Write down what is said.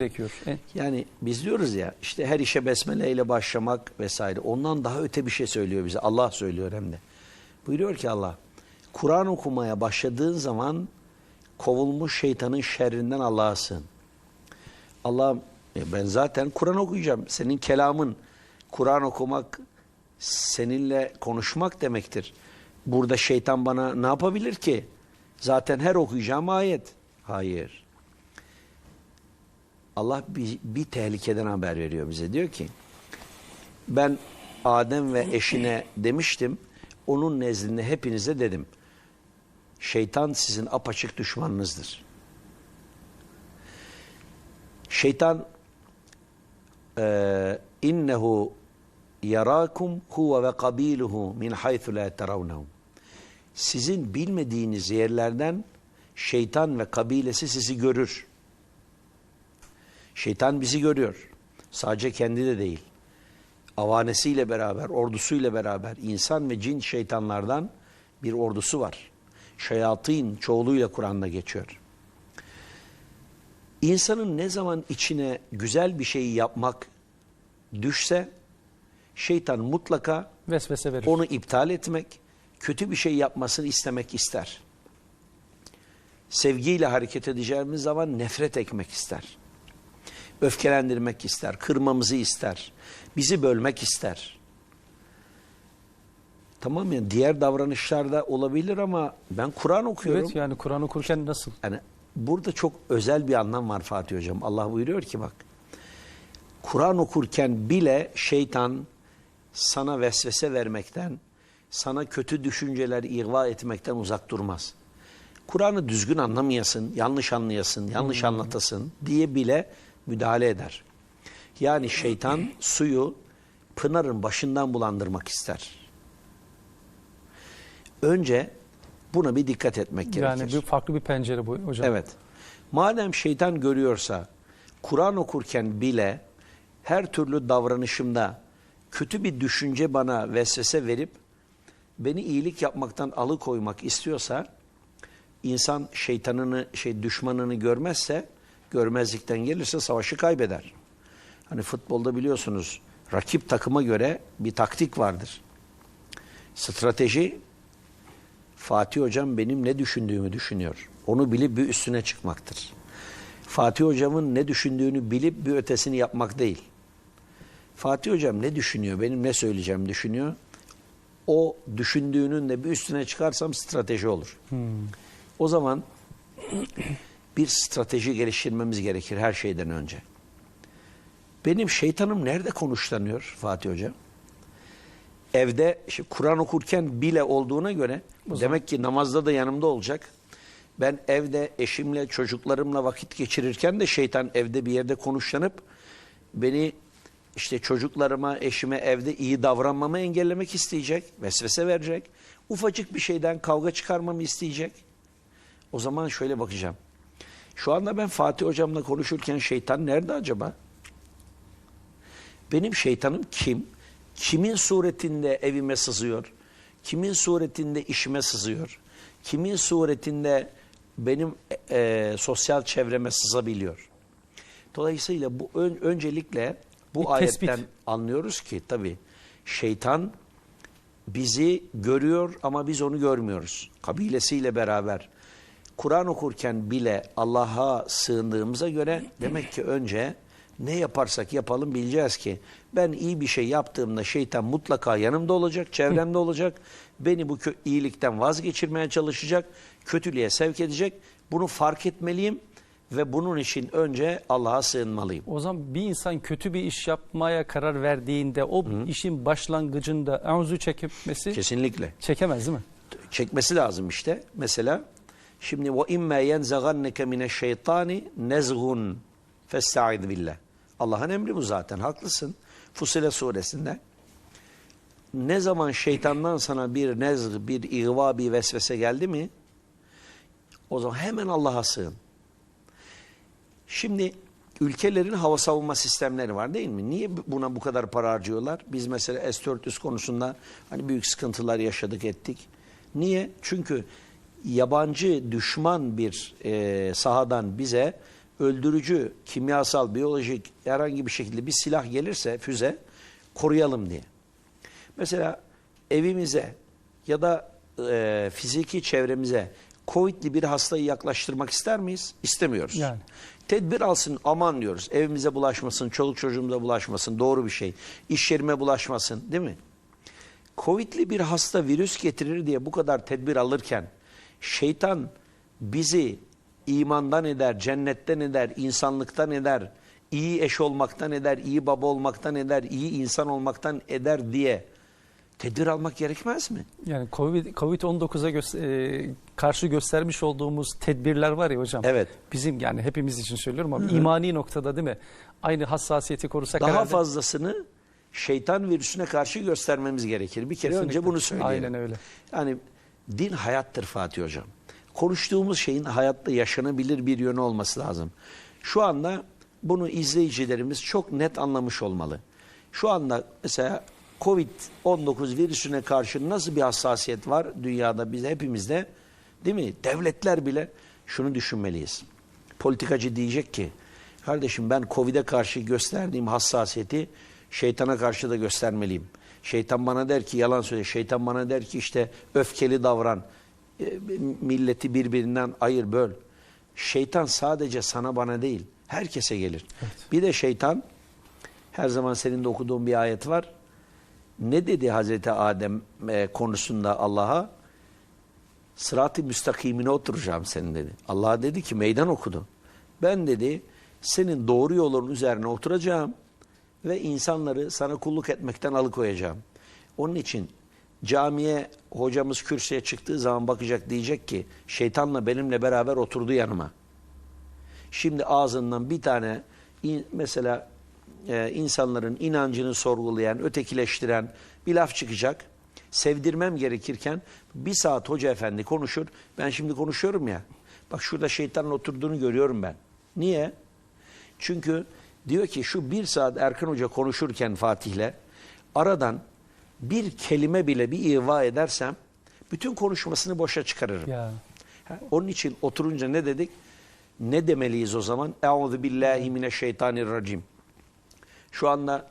gerekiyor. E, Yani biz diyoruz ya işte her işe besmele ile başlamak vesaire. Ondan daha öte bir şey söylüyor bize. Allah söylüyor hem de. Buyuruyor ki Allah. Kur'an okumaya başladığın zaman kovulmuş şeytanın şerrinden Allah'a sığın. Allah e, ben zaten Kur'an okuyacağım. Senin kelamın Kur'an okumak seninle konuşmak demektir. Burada şeytan bana ne yapabilir ki? Zaten her okuyacağım ayet. Hayır. Allah bir, bir tehlikeden haber veriyor bize. Diyor ki ben Adem ve eşine demiştim. Onun nezdinde hepinize dedim. Şeytan sizin apaçık düşmanınızdır. Şeytan eee, innehu yarakum huve ve kabiluhu min haythu la terawnahum. Sizin bilmediğiniz yerlerden şeytan ve kabilesi sizi görür. Şeytan bizi görüyor. Sadece kendi de değil. Avanesiyle beraber, ordusuyla beraber insan ve cin şeytanlardan bir ordusu var. Şeyatin çoğuluyla Kur'an'da geçiyor. İnsanın ne zaman içine güzel bir şeyi yapmak düşse şeytan mutlaka vesvese verir. onu iptal etmek, kötü bir şey yapmasını istemek ister. Sevgiyle hareket edeceğimiz zaman nefret ekmek ister. Öfkelendirmek ister, kırmamızı ister, bizi bölmek ister. Tamam ya diğer davranışlarda olabilir ama ben Kur'an okuyorum. Evet yani Kur'an okurken nasıl? Yani burada çok özel bir anlam var Fatih Hocam. Allah buyuruyor ki bak. Kur'an okurken bile şeytan sana vesvese vermekten, sana kötü düşünceler ihva etmekten uzak durmaz. Kur'an'ı düzgün anlamayasın, yanlış anlayasın, yanlış anlatasın diye bile müdahale eder. Yani şeytan suyu pınarın başından bulandırmak ister. Önce buna bir dikkat etmek gerekir. Yani bir farklı bir pencere bu hocam. Evet. Madem şeytan görüyorsa Kur'an okurken bile her türlü davranışımda kötü bir düşünce bana vesvese verip beni iyilik yapmaktan alıkoymak istiyorsa insan şeytanını şey düşmanını görmezse görmezlikten gelirse savaşı kaybeder. Hani futbolda biliyorsunuz rakip takıma göre bir taktik vardır. Strateji Fatih Hocam benim ne düşündüğümü düşünüyor. Onu bilip bir üstüne çıkmaktır. Fatih Hocam'ın ne düşündüğünü bilip bir ötesini yapmak değil. Fatih Hocam ne düşünüyor, benim ne söyleyeceğim düşünüyor. O düşündüğünün de bir üstüne çıkarsam strateji olur. O zaman bir strateji geliştirmemiz gerekir her şeyden önce. Benim şeytanım nerede konuşlanıyor Fatih Hocam? Evde işte Kur'an okurken bile olduğuna göre demek ki namazda da yanımda olacak. Ben evde eşimle çocuklarımla vakit geçirirken de şeytan evde bir yerde konuşlanıp beni işte çocuklarıma, eşime evde iyi davranmamı engellemek isteyecek, vesvese verecek. Ufacık bir şeyden kavga çıkarmamı isteyecek. O zaman şöyle bakacağım. Şu anda ben Fatih hocamla konuşurken şeytan nerede acaba? Benim şeytanım kim? Kimin suretinde evime sızıyor? Kimin suretinde işime sızıyor? Kimin suretinde benim e, sosyal çevreme sızabiliyor? Dolayısıyla bu ön- öncelikle bu Bir tespit. ayetten anlıyoruz ki tabii şeytan bizi görüyor ama biz onu görmüyoruz. Kabilesiyle beraber. Kur'an okurken bile Allah'a sığındığımıza göre demek ki önce ne yaparsak yapalım bileceğiz ki ben iyi bir şey yaptığımda şeytan mutlaka yanımda olacak, çevremde olacak. Beni bu iyilikten vazgeçirmeye çalışacak, kötülüğe sevk edecek. Bunu fark etmeliyim ve bunun için önce Allah'a sığınmalıyım. O zaman bir insan kötü bir iş yapmaya karar verdiğinde o işin başlangıcında enzu çekmesi Kesinlikle. çekemez değil mi? çekmesi lazım işte. Mesela şimdi ve imme yenzaganneke mineşşeytani nezgun festaiz billah. Allah'ın emri bu zaten. Haklısın. Fusile suresinde ne zaman şeytandan sana bir nezg, bir ihva, bir vesvese geldi mi o zaman hemen Allah'a sığın. Şimdi ülkelerin hava savunma sistemleri var değil mi? Niye buna bu kadar para harcıyorlar? Biz mesela S-400 konusunda hani büyük sıkıntılar yaşadık ettik. Niye? Çünkü yabancı düşman bir e, sahadan bize öldürücü, kimyasal, biyolojik herhangi bir şekilde bir silah gelirse füze koruyalım diye. Mesela evimize ya da e, fiziki çevremize Covid'li bir hastayı yaklaştırmak ister miyiz? İstemiyoruz. Yani. Tedbir alsın aman diyoruz. Evimize bulaşmasın, çoluk çocuğumuza bulaşmasın. Doğru bir şey. İş yerime bulaşmasın değil mi? Covid'li bir hasta virüs getirir diye bu kadar tedbir alırken şeytan bizi imandan eder, cennetten eder, insanlıktan eder, iyi eş olmaktan eder, iyi baba olmaktan eder, iyi insan olmaktan eder diye tedbir almak gerekmez mi? Yani Covid Covid-19'a gös- e, karşı göstermiş olduğumuz tedbirler var ya hocam. Evet. Bizim yani hepimiz için söylüyorum ama imani noktada değil mi? Aynı hassasiyeti korusak Daha herhalde. fazlasını şeytan virüsüne karşı göstermemiz gerekir. Bir kere önce bunu söyleyelim. Aynen öyle. Yani din hayattır Fatih Hocam. Konuştuğumuz şeyin hayatta yaşanabilir bir yönü olması lazım. Şu anda bunu izleyicilerimiz çok net anlamış olmalı. Şu anda mesela Covid-19 virüsüne karşı nasıl bir hassasiyet var dünyada bize hepimizde değil mi? Devletler bile şunu düşünmeliyiz. Politikacı diyecek ki kardeşim ben Covid'e karşı gösterdiğim hassasiyeti şeytana karşı da göstermeliyim. Şeytan bana der ki yalan söyle. Şeytan bana der ki işte öfkeli davran. E, Milleti birbirinden ayır böl. Şeytan sadece sana bana değil herkese gelir. Bir de şeytan her zaman senin de okuduğun bir ayet var. Ne dedi Hazreti Adem e, konusunda Allah'a? Sırat-ı müstakimine oturacağım senin dedi. Allah dedi ki meydan okudu. Ben dedi senin doğru yolun üzerine oturacağım ve insanları sana kulluk etmekten alıkoyacağım. Onun için camiye hocamız kürsüye çıktığı zaman bakacak diyecek ki şeytanla benimle beraber oturdu yanıma. Şimdi ağzından bir tane mesela e, insanların inancını sorgulayan, ötekileştiren bir laf çıkacak. Sevdirmem gerekirken bir saat hoca efendi konuşur. Ben şimdi konuşuyorum ya. Bak şurada şeytanın oturduğunu görüyorum ben. Niye? Çünkü diyor ki şu bir saat Erkan Hoca konuşurken Fatih'le aradan bir kelime bile bir iva edersem bütün konuşmasını boşa çıkarırım. Ya. Ha, Onun için oturunca ne dedik? Ne demeliyiz o zaman? Euzu billahi mineşşeytanirracim. Şu anda